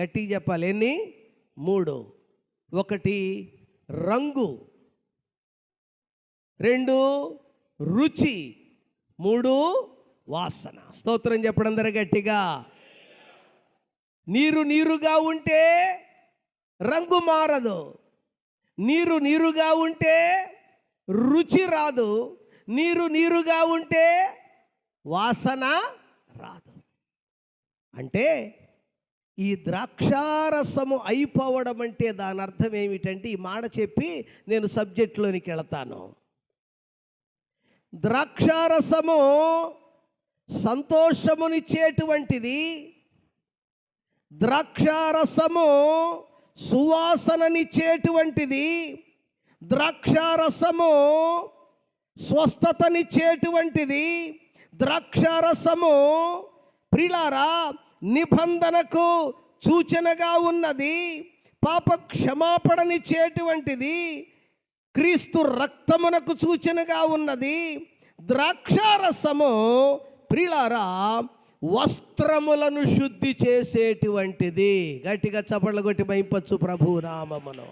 గట్టిగా చెప్పాలి. ఎన్ని? మూడు. ఒకటి రంగు. రెండు రుచి. మూడు వాసన. స్తోత్రం చెప్పడం గట్టిగా. నీరు నీరుగా ఉంటే రంగు మారదు. నీరు నీరుగా ఉంటే రుచి రాదు. నీరు నీరుగా ఉంటే వాసన రాదు. అంటే ఈ ద్రాక్షారసము అయిపోవడం అంటే దాని అర్థం ఏమిటంటే ఈ మాట చెప్పి నేను సబ్జెక్ట్లోనికి వెళతాను. ద్రాక్షారసము సంతోషమునిచ్చేటువంటిది ద్రాక్షారసము సువాసననిచ్చేటువంటిది ద్రాక్షారసము స్వస్థతనిచ్చేటువంటిది ద్రాక్షారసము ప్రిలారా నిబంధనకు సూచనగా ఉన్నది పాప క్షమాపణనిచ్చేటువంటిది క్రీస్తు రక్తమునకు సూచనగా ఉన్నది ద్రాక్షారసము ప్రిలారా వస్త్రములను శుద్ధి చేసేటువంటిది గట్టిగా చపళ్ళ కొట్టి మైంపచ్చు ప్రభు నామమును.